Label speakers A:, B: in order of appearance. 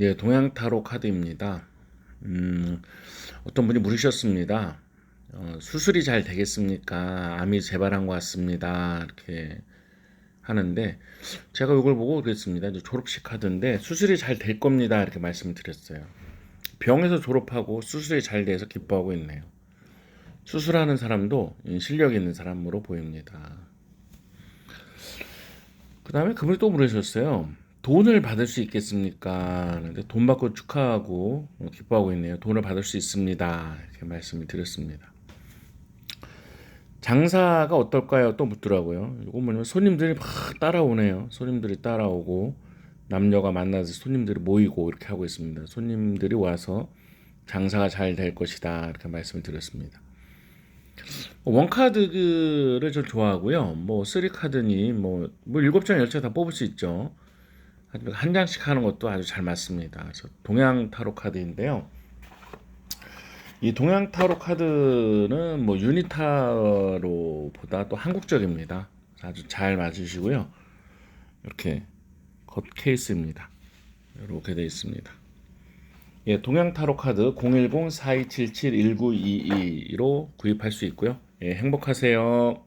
A: 예, 동양 타로 카드입니다. 음, 어떤 분이 물으셨습니다. 어, 수술이 잘 되겠습니까? 암이 재발한 것 같습니다. 이렇게 하는데 제가 이걸 보고 그랬습니다. 이제 졸업식 카드인데 수술이 잘 될 겁니다. 이렇게 말씀을 드렸어요. 병에서 졸업하고 수술이 잘 돼서 기뻐하고 있네요. 수술하는 사람도 실력 있는 사람으로 보입니다. 그 다음에 그분이 또 물으셨어요. 돈을 받을 수 있겠습니까? 돈 받고 축하하고 기뻐하고 있네요. 돈을 받을 수 있습니다. 이렇게 말씀을 드렸습니다. 장사가 어떨까요? 또 묻더라고요. 이거 뭐냐면 손님들이 막 따라오네요. 손님들이 따라오고 남녀가 만나서 손님들이 모이고 이렇게 하고 있습니다. 손님들이 와서 장사가 잘 될 것이다 이렇게 말씀을 드렸습니다. 원카드를 좀 좋아하고요. 뭐 쓰리 카드니 뭐, 뭐 일곱 장, 열장다 뽑을 수 있죠. 하지만 한 장씩 하는 것도 아주 잘 맞습니다. 그래서 동양 타로 카드인데요. 이 동양 타로 카드는 뭐 유니타로보다 또 한국적입니다. 아주 잘 맞으시고요. 이렇게 겉 케이스입니다. 이렇게 되어 있습니다. 예, 동양 타로 카드 010-4277-1922로 구입할 수 있고요. 예, 행복하세요.